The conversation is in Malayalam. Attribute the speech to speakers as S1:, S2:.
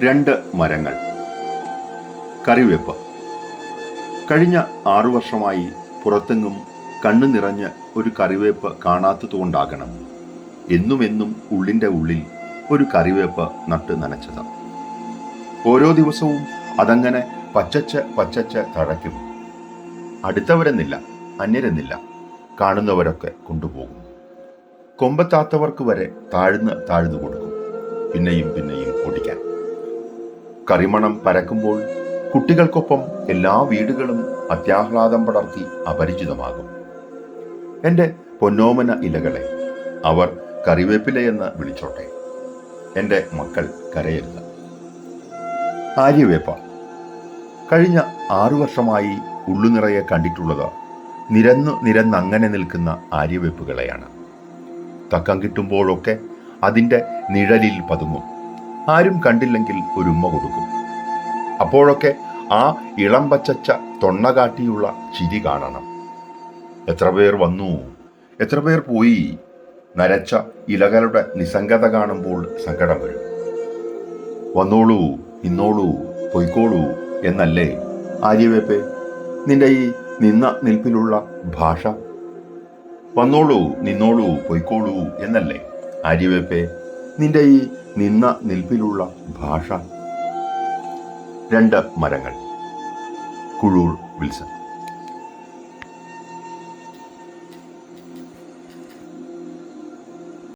S1: രണ്ട് മരങ്ങൾ. കറിവേപ്പ്. കഴിഞ്ഞ ആറു വർഷമായി പുറത്തെങ്ങും കണ്ണു നിറഞ്ഞ് ഒരു കറിവേപ്പ് കാണാത്തതുകൊണ്ടാകണം എന്നും എന്നും ഉള്ളിന്റെ ഉള്ളിൽ ഒരു കറിവേപ്പ് നട്ട് നനച്ചത്. ഓരോ ദിവസവും അതങ്ങനെ പച്ചച്ച് പച്ചച്ച് തഴയ്ക്കും. അടുത്തവരെന്നില്ല അന്യരെന്നില്ല കാണുന്നവരൊക്കെ കൊണ്ടുപോകും. കൊമ്പത്താത്തവർക്ക് വരെ താഴ്ന്ന് താഴ്ന്നു കൊടുക്കും. പിന്നെയും പിന്നെയും ഓടിക്കാൻ കറിമണം പരക്കുമ്പോൾ കുട്ടികൾക്കൊപ്പം എല്ലാ വീടുകളും അത്യാഹ്ലാദം പടർത്തി അപരിചിതമാകും. എന്റെ പൊന്നോമന ഇലകളെ അവർ കറിവേപ്പിലയെന്ന് വിളിച്ചോട്ടെ. എന്റെ മക്കൾ കരയരുത്. ആര്യവേപ്പ കഴിഞ്ഞ ആറു വർഷമായി ഉള്ളുനിറയെ കണ്ടിട്ടുള്ളത് നിരന്നു നിരന്നങ്ങനെ നിൽക്കുന്ന ആര്യവേപ്പുകളെയാണ്. തക്കം കിട്ടുമ്പോഴൊക്കെ അതിന്റെ നിഴലിൽ പതുങ്ങും. ആരും കണ്ടില്ലെങ്കിൽ ഒരു ഉമ്മ കൊടുക്കും. അപ്പോഴൊക്കെ ആ ഇളം പച്ചച്ച തൊണ്ണ കാട്ടിയുള്ള ചിരി കാണണം. എത്ര പേർ വന്നു? എത്ര പേർ പോയി? നരച്ച ഇലകളുടെ നിസ്സംഗത കാണുമ്പോൾ സങ്കടം വരും. വന്നോളൂ നിന്നോളൂ പൊയ്ക്കോളൂ എന്നല്ലേ? ആര്യവേപ്പെ നിന്റെ ഈ നിന്ന നിൽപ്പിലുള്ള ഭാഷ? വന്നോളൂ നിന്നോളൂ പൊയ്ക്കോളൂ എന്നല്ലേ? ആര്യവേപ്പേ നിന്റെ ഈ നിന്ന നിൽപ്പിലുള്ള ഭാഷ. രണ്ട് മരങ്ങൾ. കുഴൂർ വിൽസൺ.